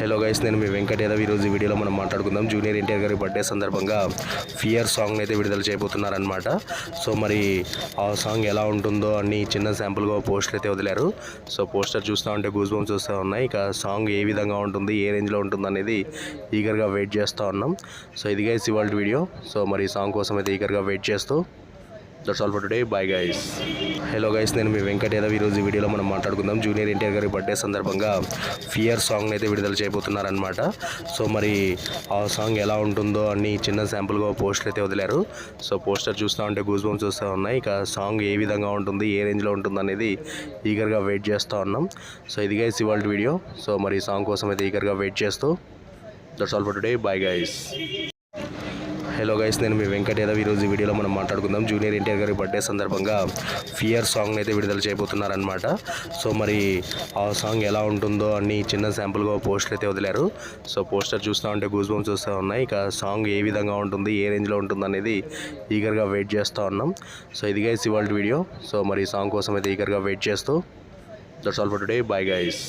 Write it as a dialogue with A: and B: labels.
A: Hello guys నేను మీ వెంకట్ యాదవ్. ఈరోజు ఈ వీడియోలో మనం మాట్లాడుకుందాం. జూనియర్ ఎన్టీఆర్ గారి బర్త్డే సందర్భంగా ఫియర్ సాంగ్ అయితే విడుదల చేయబోతున్నారనమాట సో మరి ఆ సాంగ్ ఎలా ఉంటుందో అన్ని చిన్న శాంపుల్గా పోస్టర్ అయితే వదిలారు. సో పోస్టర్ చూస్తూ ఉంటే గూస్ బంప్స్ చూస్తూ ఉన్నాయి. ఇక సాంగ్ ఏ విధంగా ఉంటుంది ఏ రేంజ్లో ఉంటుంది అనేది ఈగర్గా వెయిట్ చేస్తూ ఉన్నాం. సో ఇది గైస్ ఇవాళ వీడియో సో మరి సాంగ్ కోసం అయితే ఈగర్గా వెయిట్ చేస్తూ that's all for today bye guys hello guys నేను మీ వెంకట్ యాదవ్. ఈరోజు వీడియోలో మనం మాట్లాడుకుందాం జూనియర్ ఎన్టీఆర్ గారి బర్త్డే సందర్భంగా ఫియర్ సాంగ్ అయితే విడుదల చేయబోతున్నారనమాట సో మరి ఆ సాంగ్ ఎలా ఉంటుందో అన్ని చిన్న శాంపుల్గా పోస్టర్ అయితే వదిలారు. సో పోస్టర్ చూస్తూ ఉంటే గూస్ బంప్స్ చూస్తూ ఉన్నాయి. ఇక సాంగ్ ఏ విధంగా ఉంటుంది ఏ రేంజ్లో ఉంటుంది అనేది ఈగర్గా వెయిట్ చేస్తూ ఉన్నాం. సో ఇది గైస్ ఇవాళ వీడియో. సో మరి సాంగ్ కోసం అయితే ఈగర్గా వెయిట్ చేస్తూ. That's all for today bye guys hello guys నేను మీ వెంకట్ యాదవ్. ఈరోజు ఈ వీడియోలో మనం మాట్లాడుకుందాం. జూనియర్ ఎన్టీఆర్ గారి బర్త్డే సందర్భంగా ఫియర్ సాంగ్ని అయితే విడుదల చేయబోతున్నారనమాట సో మరి ఆ సాంగ్ ఎలా ఉంటుందో అన్ని చిన్న శాంపుల్గా పోస్టర్ అయితే వదిలారు. సో పోస్టర్ చూస్తూ ఉంటే గూస్ బంప్స్ చూస్తూ ఉన్నాయి. ఇక సాంగ్ ఏ విధంగా ఉంటుంది ఏ రేంజ్లో ఉంటుంది అనేది ఈగర్గా వెయిట్ చేస్తూ ఉన్నాం. సో ఇది గైస్ ఇవాళ వీడియో. సో మరి సాంగ్ కోసం అయితే ఈగర్గా వెయిట్ చేస్తూ that's all for today bye guys